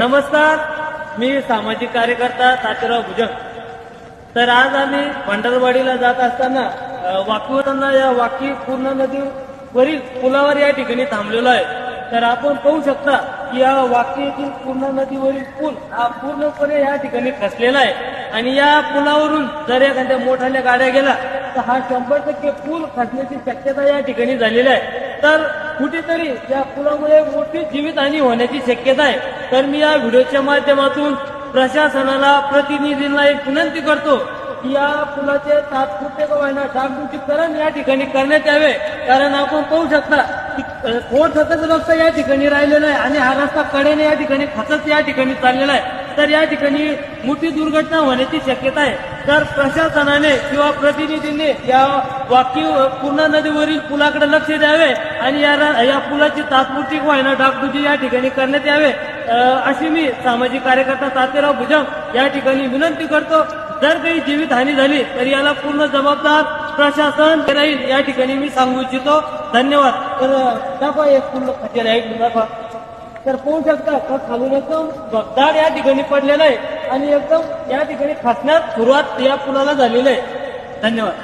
नमस्कार मी सामाजिक कार्यकर्ता तात्याराव भुजंग. तर आज आम्ही पंढरवाडीला जात असताना अ, या वाकी पूर्ण नदीवरील पुलावर या ठिकाणी थांबलेलो आहे. तर आपण पाहू शकता की या वाकी येथील पूर्ण नदीवरील पूल हा पूर्णपणे या ठिकाणी खसलेला आहे. आणि या पुलावरून जर एखाद्या मोठ्याल्या गाड्या गेल्या तर हा शंभर टक्के पूल खचण्याची शक्यता या ठिकाणी झालेली आहे. तर कुठेतरी या पुलामुळे मोठी जीवितहानी होण्याची शक्यता आहे. तर मी या व्हिडिओच्या माध्यमातून प्रशासनाला प्रतिनिधींना एक विनंती करतो की या पुलाचे तात्पुरते का होईना डागडुजीकरण या ठिकाणी करण्यात यावे. कारण आपण पाहू शकता की कोण सतत रस्ता या ठिकाणी राहिलेला आहे आणि हा रस्ता कडेने या ठिकाणी खचत या ठिकाणी चाललेला आहे. तर या ठिकाणी मोठी दुर्घटना होण्याची शक्यता आहे. तर प्रशासनाने किंवा प्रतिनिधींनी या वाकी पूर्णा नदीवरील पुलाकडे लक्ष द्यावे आणि या या पुलाची तात्पुरती व्हायना डागडुजी या ठिकाणी करण्यात यावे. अशी मी सामाजिक कार्यकर्ता तातेराव भुजंग या ठिकाणी विनंती करतो. जर काही जीवितहानी झाली तर याला पूर्ण जबाबदार प्रशासन राहील या ठिकाणी मी सांगू इच्छितो. धन्यवाद. तर दाखवा एक पूर्ण खचेल राहील दाखवा. तर पोहू शकता तर खालून एकदम भगदाड या ठिकाणी पडलेलं आहे. आणि एकदम या ठिकाणी खासण्यास सुरुवात या पुलाला झालेली आहे. धन्यवाद.